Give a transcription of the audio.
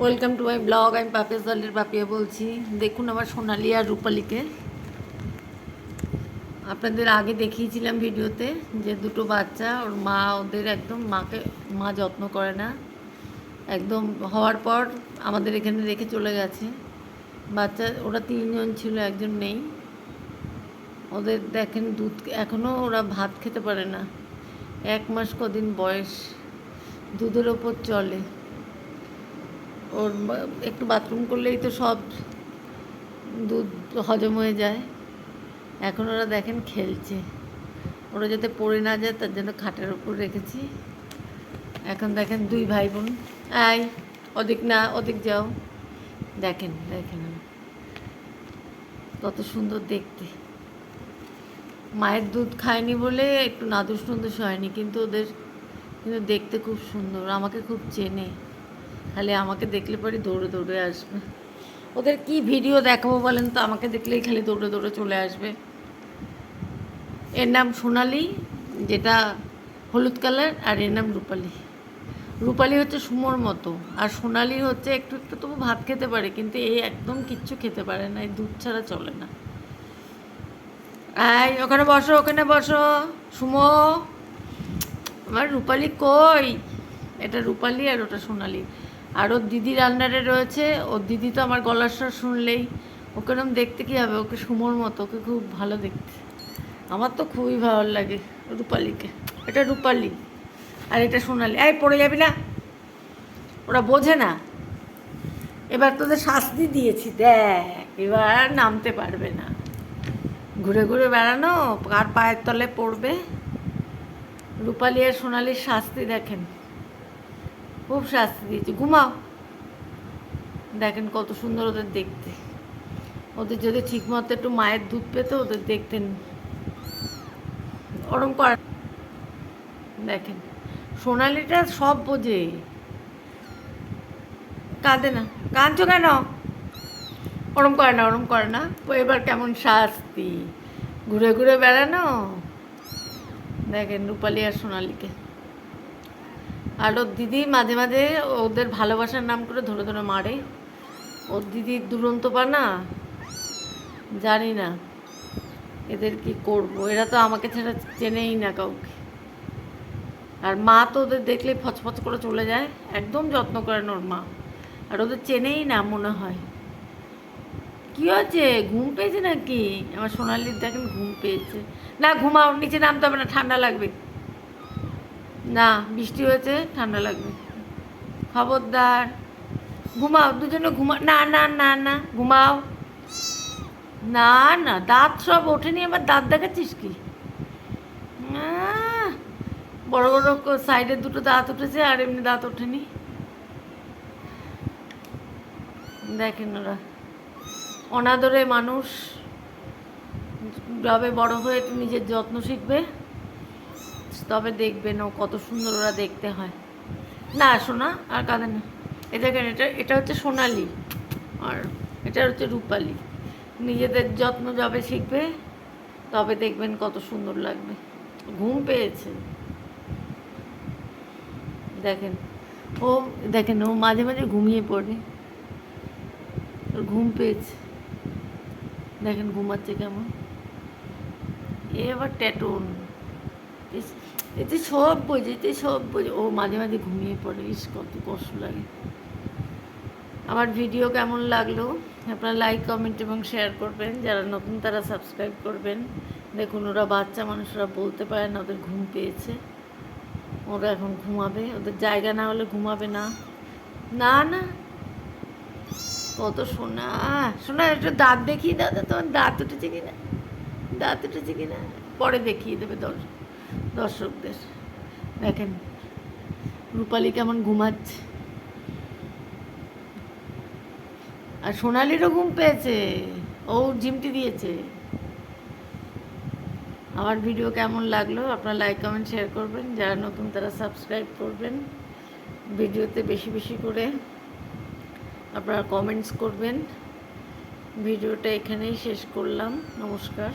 Welcome to my blog আমি পাপিয়া দলের পাপিয়া বলছি। দেখুন আমার সোনালি আর রূপালীকে। আপনাদের আগে দেখিয়েছিলাম ভিডিওতে যে দুটো বাচ্চা, ওর মা ওদের একদম মাকে, মা যত্ন করে না। একদম হওয়ার পর আমাদের এখানে রেখে চলে গেছে। বাচ্চা, ওরা তিনজন ছিল, একজন নেই। ওদের দেখেন দুধ এখনও ওরা ভাত খেতে পারে না। এক মাস কদিন বয়স। দুধের ওপর চলে। ওর একটু বাথরুম করলেই তো সব দুধ হজম হয়ে যায়। এখন ওরা দেখেন খেলছে। ওরা যাতে পড়ে না যায়, তার জন্য খাটের ওপর রেখেছি। এখন দেখেন দুই ভাই বোন আয় ওদিক না ওদিক যাও। দেখেন দেখেন কত সুন্দর দেখতে। মায়ের দুধ খায়নি বলে একটু নাদুস নুদুস হয়নি, কিন্তু ওদের, কিন্তু দেখতে খুব সুন্দর। আমাকে খুব চেনে। খালি আমাকে দেখলে পরে দৌড়ে দৌড়ে আসবে। ওদের কি ভিডিও দেখাবো বলেন তো? আমাকে দেখলেই খালি দৌড়ে দৌড়ে চলে আসবে। এর নাম সোনালি, যেটা হলুদ কালার, আর এর নাম রূপালি। রূপালি হচ্ছে সুমোর মতো, আর সোনালি হচ্ছে একটু একটু তবু ভাত খেতে পারে, কিন্তু এই একদম কিচ্ছু খেতে পারে না, এই দুধ ছাড়া চলে না। আয় ওখানে বসো ওখানে বসো। সুমো, আমার রূপালি কই? এটা রূপালি আর ওটা সোনালি। আর ওর দিদির আন্ডারে রয়েছে। ওর দিদি তো আমার গলার স্বর শুনলেই ওকে এরকম দেখতে কী হবে? ওকে সুমোর মতো, ওকে খুব ভালো দেখতে। আমার তো খুবই ভালো লাগে রূপালিকে। এটা রূপালি। আর এটা সোনালি। এই, পড়ে যাবি না? ওরা বোঝে না। এবার তোদের শাস্তি দিয়েছি, দেখ। এবার নামতে পারবে না। ঘুরে ঘুরে বেড়ানো কার পায়ের তলে পড়বে। রূপালি আর সোনালির শাস্তি দেখেন। খুব শাস্তি দিয়েছে। ঘুমাও। দেখেন কত সুন্দর ওদের দেখতে। ওদের যদি ঠিকমতো একটু মায়ের দুধ পেতো, ওদের দেখতেন। ওরম কর। দেখেন, সোনালিটা সব বোঝে। কাঁদে না। কাঁদছো কেন? ওরম করে না, ওরম করে না। এবার কেমন শাস্তি। ঘুরে ঘুরে বেড়ানো। দেখেন রূপালি আর সোনালিকে। আর ওর দিদি মাঝে মাঝে ওদের ভালোবাসার নাম করে ধরে ধরে মারে। ওর দিদির দুরন্ত পানা? জানি না। এদের কি করব? এরা তো আমাকে ছাড়া চেনেই না কাউকে। আর মা তো ওদের দেখলে ফচফচ করে চলে যায়। একদম যত্ন করেন ওর মা। আর ওদের চেনেই না মনে হয়। কি হচ্ছে ঘুম পেয়েছে নাকি? আমার সোনালির দেখেন ঘুম পেয়েছে। না, ঘুমাও, নিচে নামতে হবে না, ঠান্ডা লাগবে। না, বৃষ্টি হয়েছে, ঠান্ডা লাগবে। খবরদার। ঘুমাও, দুজনে ঘুমা, না না না না, ঘুমাও। না না, দাঁত সব ওঠেনি আমার দাঁত দেখাচ্ছিস কি? বড় বড় সাইডের দুটো দাঁত উঠেছে, আর এমনি দাঁত ওঠেনি। দেখেন ওরা। অনাদরে মানুষ। যবে বড় হয়ে নিজের যত্ন শিখবে। তবে দেখবেন ও কত সুন্দর ওরা দেখতে হয়। না শোনা আর কাঁদে না। এটা দেখেন, এটা এটা হচ্ছে সোনালি, আর এটা হচ্ছে রূপালি। নিজেদের যত্ন যবে শিখবে, তবে দেখবেন কত সুন্দর লাগবে। ঘুম পেয়েছে। দেখেন, ও দেখেন, ও মাঝে মাঝে ঘুমিয়ে পড়ে। ওর ঘুম পেয়েছে। দেখেন, ঘুমাচ্ছে কেমন। এ আবার ট্যাটন এতে সব বোঝে এতে সব বোঝে ও মাঝে মাঝে ঘুমিয়ে পড়ে, ইস, কত কষ্ট লাগে। আমার ভিডিও কেমন লাগল? আপনারা লাইক কমেন্ট এবং শেয়ার করবেন। যারা নতুন, তারা সাবস্ক্রাইব করবেন। দেখুন, ওরা বাচ্চা মানুষরা বলতে পারে না, ওদের ঘুম পেয়েছে। ওরা এখন ঘুমাবে। ওদের জায়গা না হলে ঘুমাবে না। না না। কত সোনা। সোনা, একটু দাঁত দেখিয়ে দাও তোমার দাঁত উঠেছে কিনা? দাঁত উঠেছে কিনা? পরে দেখিয়ে দেবে দর্শক দর্শকদের। দেখেন, রূপালি কেমন ঘুমাচ্ছে। আর সোনালিরও ঘুম পেয়েছে। ও জিমটি দিয়েছে। আমার ভিডিও কেমন লাগল আপনারা লাইক, কমেন্ট শেয়ার করবেন। যারা নতুন তারা সাবস্ক্রাইব করবেন। ভিডিওতে বেশি বেশি করে আপনারা কমেন্টস করবেন। ভিডিওটা এখানেই শেষ করলাম। নমস্কার।